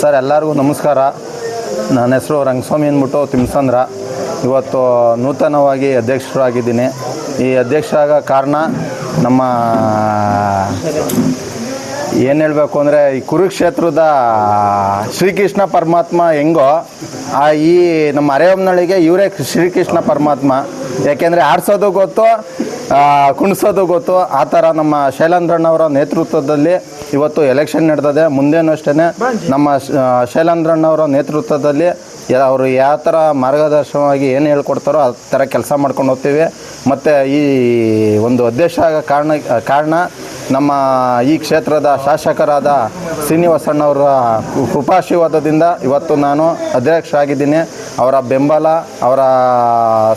Sir, ಎಲ್ಲರಿಗೂ ನಮಸ್ಕಾರ. ನನ್ನ ಹೆಸರು ರಂಗಸ್ವಾಮಿ ಅಂದ್ಬಿಟ್ಟು ತಿಮ್ಸಂದ್ರ. ಇವತ್ತು ನೂತನವಾಗಿ ಅಧ್ಯಕ್ಷರಾಗಿದ್ದೀನಿ. ಈ ಅಧ್ಯಕ್ಷರಾಗ ಕಾರಣ ನಮ್ಮ ಏನು ಹೇಳಬೇಕು ಅಂದರೆ, ಈ ಕುರುಕ್ಷೇತ್ರದ ಶ್ರೀಕೃಷ್ಣ ಪರಮಾತ್ಮ ಹೆಂಗೋ, ಆ ಈ ನಮ್ಮ ಅರೆಹೊಮ್ನಳ್ಳಿಗೆ ಇವರೇ ಶ್ರೀಕೃಷ್ಣ ಪರಮಾತ್ಮ. ಯಾಕೆಂದರೆ ಆಡ್ಸೋದು ಗೊತ್ತು ಕುಣಿಸೋದು ಗೊತ್ತು. ಆ ಥರ ನಮ್ಮ ಶೈಲೇಂದ್ರಣ್ಣವರ ನೇತೃತ್ವದಲ್ಲಿ ಇವತ್ತು ಎಲೆಕ್ಷನ್ ನಡೆದಿದೆ. ಮುಂದೇನು ಅಷ್ಟೇ ನಮ್ಮ ಶೈಲೇಂದ್ರಣ್ಣವರ ನೇತೃತ್ವದಲ್ಲಿ ಅವರು ಯಾವ ಥರ ಮಾರ್ಗದರ್ಶನವಾಗಿ ಏನು ಹೇಳ್ಕೊಡ್ತಾರೋ ಆ ಥರ ಕೆಲಸ ಮಾಡ್ಕೊಂಡು ಹೋಗ್ತೀವಿ. ಮತ್ತು ಈ ಒಂದು ಅಧ್ಯಕ್ಷ ಕಾರಣ ಕಾರಣ ನಮ್ಮ ಈ ಕ್ಷೇತ್ರದ ಶಾಸಕರಾದ ಶ್ರೀನಿವಾಸಣ್ಣವರ ಕೃಪಾಶೀರ್ವಾದದಿಂದ ಇವತ್ತು ನಾನು ಅಧ್ಯಕ್ಷ ಆಗಿದ್ದೀನಿ ಅವರ ಬೆಂಬಲ, ಅವರ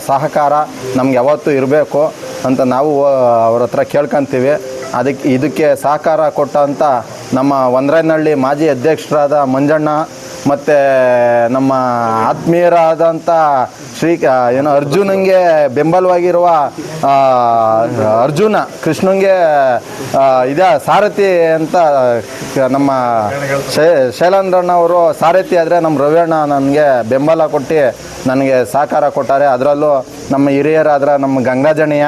ಸಹಕಾರ ನಮ್ಗೆ ಯಾವತ್ತೂ ಇರಬೇಕು. ಅಂತ ನಾವು ಅವ್ರ ಹತ್ರ ಕೇಳ್ಕೊಂತೀವಿ. ಅದಕ್ಕೆ ಇದಕ್ಕೆ ಸಹಕಾರ ಕೊಟ್ಟಂಥ ನಮ್ಮ ಒಂದ್ರನಹಳ್ಳಿ ಮಾಜಿ ಅಧ್ಯಕ್ಷರಾದ ಮಂಜಣ್ಣ ಮತ್ತು ನಮ್ಮ ಆತ್ಮೀಯರಾದಂಥ ಶ್ರೀ ಏನು ಅರ್ಜುನಂಗೆ ಬೆಂಬಲವಾಗಿರುವ ಅರ್ಜುನ, ಕೃಷ್ಣಂಗೆ ಇದ ಸಾರಥಿ ಅಂತ ನಮ್ಮ ಶೈಲೇಂದ್ರಣ್ಣವರು ಸಾರಥಿ ಆದರೆ ನಮ್ಮ ರವಿಯಣ್ಣ ನನಗೆ ಬೆಂಬಲ ಕೊಟ್ಟು ನನಗೆ ಸಹಕಾರ ಕೊಟ್ಟಾರೆ. ಅದರಲ್ಲೂ ನಮ್ಮ ಹಿರಿಯರಾದ್ರೆ ನಮ್ಮ ಗಂಗಾಜಣಿಯ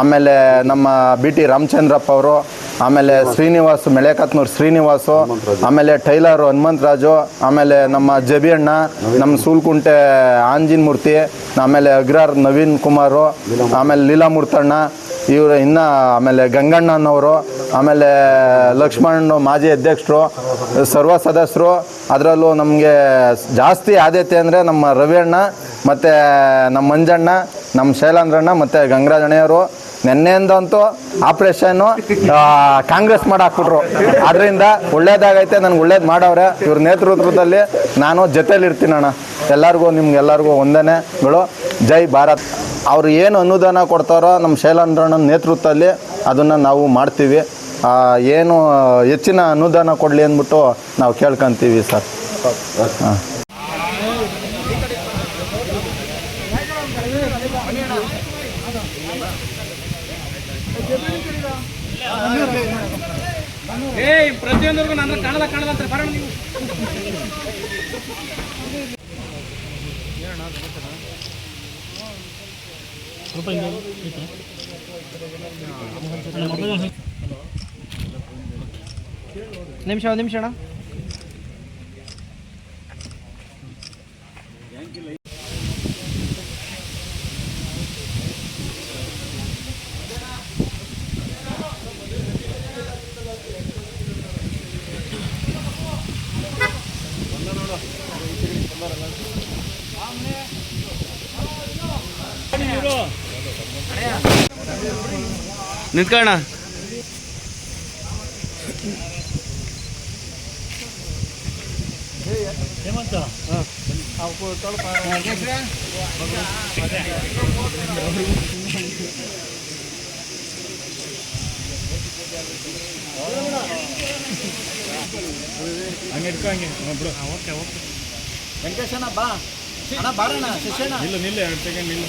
ಆಮೇಲೆ ನಮ್ಮ ಬಿ ಟಿ ರಾಮಚಂದ್ರಪ್ಪ ಅವರು, ಆಮೇಲೆ ಶ್ರೀನಿವಾಸ್ ಮೆಳೆಕತ್ನೂರು ಶ್ರೀನಿವಾಸು, ಆಮೇಲೆ ಟೈಲರು ಹನುಮಂತರಾಜು, ಆಮೇಲೆ ನಮ್ಮ ಜಬಿ ಅಣ್ಣ ನಮ್ಮ ಸೂಲ್ಕುಂಟೆ ಆಂಜಿನ್ ಮೂರ್ತಿ, ಆಮೇಲೆ ಅಗ್ರಾರ್ ನವೀನ್ ಕುಮಾರು, ಆಮೇಲೆ ಲೀಲಾ ಮೂರ್ತಣ್ಣ, ಇವರು ಇನ್ನ ಆಮೇಲೆ ಗಂಗಣ್ಣನವರು, ಆಮೇಲೆ ಲಕ್ಷ್ಮಣ್ ಮಾಜಿ ಅಧ್ಯಕ್ಷರು, ಸರ್ವ ಸದಸ್ಯರು, ಅದರಲ್ಲೂ ನಮಗೆ ಜಾಸ್ತಿ ಆದ್ಯತೆ ಅಂದರೆ ನಮ್ಮ ರವಿಯಣ್ಣ, ಮತ್ತು ನಮ್ಮ ಮಂಜಣ್ಣ, ನಮ್ಮ ಶೈಲಾಂದ್ರಣ್ಣ, ಮತ್ತು ಗಂಗರಾಜಣ್ಣವರು ನೆನ್ನೆಂದಂತೂ ಆಪ್ರೇಷನ್ನು ಕಾಂಗ್ರೆಸ್ ಮಾಡಾಕ್ಬಿಟ್ರು. ಅದರಿಂದ ಒಳ್ಳೇದಾಗೈತೆ ನನಗೆ ಒಳ್ಳೇದು ಮಾಡವ್ರೆ. ಇವ್ರ ನೇತೃತ್ವದಲ್ಲಿ ನಾನು ಜೊತೇಲಿರ್ತೀನಿ ಅಣ್ಣ. ಎಲ್ಲರಿಗೂ ನಿಮ್ಗೆಲ್ಲರಿಗೂ ವಂದನೆಗಳು. ಜೈ ಭಾರತ್. ಅವ್ರು ಏನು ಅನುದಾನ ಕೊಡ್ತಾರೋ ನಮ್ಮ ಶೈಲಾಂದ್ರಣ್ಣನ ನೇತೃತ್ವದಲ್ಲಿ ಅದನ್ನು ನಾವು ಮಾಡ್ತೀವಿ. ಏನು ಹೆಚ್ಚಿನ ಅನುದಾನ ಕೊಡಲಿ ಅಂದ್ಬಿಟ್ಟು ನಾವು ಕೇಳ್ಕೊಂತೀವಿ ಸರ್. ಹಾಂ. ಏಯ್ ಪ್ರತಿಯೊಂದರಿಗೂ ನನ್ನ ಕಾಣಲ್ಲ ಕಾಣದಂತ ಬರೋಣ ನೀವು. ನಿಮಿಷ ನಿಮಿಷ ಅಣ್ಣ. ನಿಂತ್ಕೊಳ್ಳೋಣ ವೆಂಕಟೇಶಣ್ಣ ಬಾ. ಅಣ್ಣ ಬಾರಣ್ಣ ಶಿಕ್ಷಣ ಇಲ್ಲ ನಿಲ್ಲ ಎರಡು ಸೆಕೆಂಡ್ ನಿಲ್ಲು.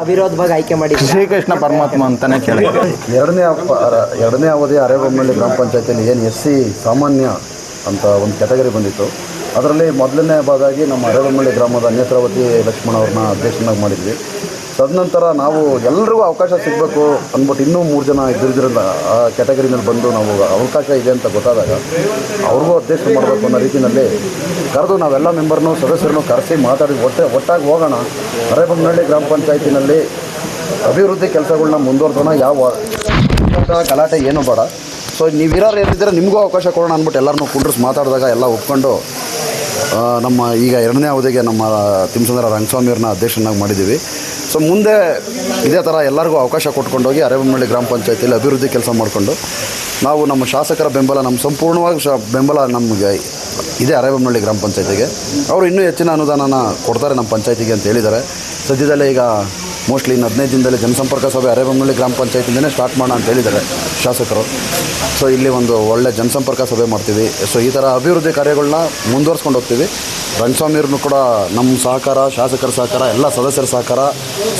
ಅವಿರೋಧವಾಗಿ ಆಯ್ಕೆ ಮಾಡಿ ಶ್ರೀಕೃಷ್ಣ ಪರಮಾತ್ಮ ಅಂತಾನೆ ಕೇಳಿ. ಎರಡನೇ ಎರಡನೇ ಅವಧಿ ಅರೇಬೊಮ್ಮಳ್ಳಿ ಗ್ರಾಮ ಪಂಚಾಯತಿಯಲ್ಲಿ ಏನು ಎಸ್ ಸಿ ಸಾಮಾನ್ಯ ಅಂತ ಒಂದು ಕ್ಯಾಟಗರಿ ಬಂದಿತ್ತು. ಅದರಲ್ಲಿ ಮೊದಲನೇ ಭಾಗಾಗಿ ನಮ್ಮ ಅರೇಬೊಮ್ಮಳ್ಳಿ ಗ್ರಾಮದ ನೇತ್ರಾವತಿ ಲಕ್ಷ್ಮಣ ಅವ್ರನ್ನ ಅಧ್ಯಕ್ಷನಾಗಿ ಮಾಡಿದ್ವಿ. ತದನಂತರ ನಾವು ಎಲ್ರಿಗೂ ಅವಕಾಶ ಸಿಗಬೇಕು ಅಂದ್ಬಿಟ್ಟು ಇನ್ನೂ ಮೂರು ಜನ ಇದ್ದಿದ್ರಿಂದ ಆ ಕ್ಯಾಟಗರಿನಲ್ಲಿ ಬಂದು ನಾವು ಅವಕಾಶ ಇದೆ ಅಂತ ಗೊತ್ತಾದಾಗ ಅವ್ರಿಗೂ ಅಧ್ಯಕ್ಷ ಮಾಡಬೇಕು ಅನ್ನೋ ರೀತಿಯಲ್ಲಿ ಕರೆದು ನಾವೆಲ್ಲ ಮೆಂಬರ್ನು ಸದಸ್ಯರನ್ನು ಕರೆಸಿ ಮಾತಾಡಿ ಒಟ್ಟೆ ಒಟ್ಟಾಗಿ ಹೋಗೋಣ. ಅರೆಬೊಮ್ಮನಹಳ್ಳಿ ಗ್ರಾಮ ಪಂಚಾಯತಿನಲ್ಲಿ ಅಭಿವೃದ್ಧಿ ಕೆಲಸಗಳನ್ನ ಮುಂದುವರ್ಸೋಣ. ಯಾವ ಗಲಾಟೆ, ಏನು ಬೇಡ. ಸೊ ನೀವಿರೋರು ಏನಿದ್ರೆ ನಿಮಗೂ ಅವಕಾಶ ಕೊಡೋಣ ಅಂದ್ಬಿಟ್ಟು ಎಲ್ಲರನ್ನೂ ಕುಂಡ್ರಿಸಿ ಮಾತಾಡಿದಾಗ ಎಲ್ಲ ಒಪ್ಕೊಂಡು ನಮ್ಮ ಈಗ ಎರಡನೇ ಅವಧಿಗೆ ನಮ್ಮ ತಿಮ್ಮಸಂದ್ರ ರಂಗಸ್ವಾಮಿಯವ್ರನ್ನ ಅಧ್ಯಕ್ಷನಾಗಿ ಮಾಡಿದ್ದೀವಿ. ಸೊ ಮುಂದೆ ಇದೇ ಥರ ಎಲ್ಲರಿಗೂ ಅವಕಾಶ ಕೊಟ್ಕೊಂಡೋಗಿ ಅರೇಬಮ್ಮಳ್ಳಿ ಗ್ರಾಮ ಪಂಚಾಯತಿಯಲ್ಲಿ ಅಭಿವೃದ್ಧಿ ಕೆಲಸ ಮಾಡಿಕೊಂಡು ನಾವು ನಮ್ಮ ಶಾಸಕರ ಬೆಂಬಲ, ನಮ್ಮ ಸಂಪೂರ್ಣವಾಗಿ ಶ ಬೆಂಬಲ ನಮಗೆ ಇದೆ ಅರೇಬಮ್ಮಳ್ಳಿ ಗ್ರಾಮ ಪಂಚಾಯತಿಗೆ. ಅವರು ಇನ್ನೂ ಹೆಚ್ಚಿನ ಅನುದಾನನ ಕೊಡ್ತಾರೆ ನಮ್ಮ ಪಂಚಾಯತಿಗೆ ಅಂತ ಹೇಳಿದ್ದಾರೆ. ಸದ್ಯದಲ್ಲೇ ಈಗ ಮೋಸ್ಟ್ಲಿ ಇನ್ನು ಹದಿನೈದು ದಿನದಲ್ಲಿ ಜನಸಂಪರ್ಕ ಸಭೆ ಅರೇಬೊಮ್ಮನಹಳ್ಳಿ ಗ್ರಾಮ ಪಂಚಾಯತಿಂದನೇ ಸ್ಟಾರ್ಟ್ ಮಾಡೋಣ ಅಂತ ಹೇಳಿದ್ದಾರೆ ಶಾಸಕರು. ಸೊ ಇಲ್ಲಿ ಒಂದು ಒಳ್ಳೆ ಜನಸಂಪರ್ಕ ಸಭೆ ಮಾಡ್ತೀವಿ. ಸೊ ಈ ಥರ ಅಭಿವೃದ್ಧಿ ಕಾರ್ಯಗಳನ್ನ ಮುಂದುವರ್ಸ್ಕೊಂಡು ಹೋಗ್ತೀವಿ. ರಂಗಸ್ವಾಮಿಯವ್ರನ್ನೂ ಕೂಡ ನಮ್ಮ ಸಹಕಾರ, ಶಾಸಕರ ಸಹಕಾರ, ಎಲ್ಲ ಸದಸ್ಯರ ಸಹಕಾರ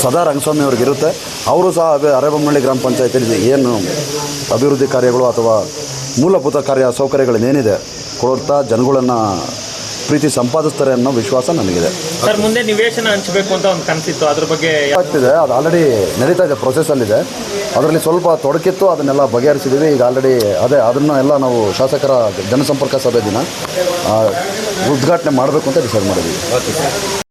ಸದಾ ರಂಗಸ್ವಾಮಿ ಅವ್ರಿಗೆ ಇರುತ್ತೆ. ಅವರು ಸಹ ಅಭಿ ಅರೇಬೊಮ್ಮನಹಳ್ಳಿ ಗ್ರಾಮ ಪಂಚಾಯತಿಯಲ್ಲಿ ಏನು ಅಭಿವೃದ್ಧಿ ಕಾರ್ಯಗಳು ಅಥವಾ ಮೂಲಭೂತ ಕಾರ್ಯ ಸೌಕರ್ಯಗಳನ್ನೇನಿದೆ ಕೊಡ್ತಾ ಜನಗಳನ್ನು ಪ್ರೀತಿ ಸಂಪಾದಿಸ್ತಾರೆ ಅನ್ನೋ ವಿಶ್ವಾಸ ನನಗಿದೆ. ಸರ್ ಮುಂದೆ ನಿವೇಶನ ಹಂಚಬೇಕು ಅಂತ ಒಂದು ಕನಸಿತ್ತು. ಅದ್ರ ಬಗ್ಗೆ ಆಗ್ತಿದೆ ಅದು ಆಲ್ರೆಡಿ ನಡೀತಾ ಇದೆ ಅದರಲ್ಲಿ ಸ್ವಲ್ಪ ತೊಡಕಿತ್ತು ಅದನ್ನೆಲ್ಲ ಬಗೆಹರಿಸಿದ್ದೀವಿ ಈಗ ಆಲ್ರೆಡಿ ಅದೇ ಅದನ್ನು ಎಲ್ಲ ನಾವು ಶಾಸಕರ ಜನಸಂಪರ್ಕ ಸಭೆ ದಿನ ಆ, ಉದ್ಘಾಟನೆ ಮಾಡಬೇಕು ಅಂತ ಡಿಸೈಡ್ ಮಾಡಿದ್ದೀವಿ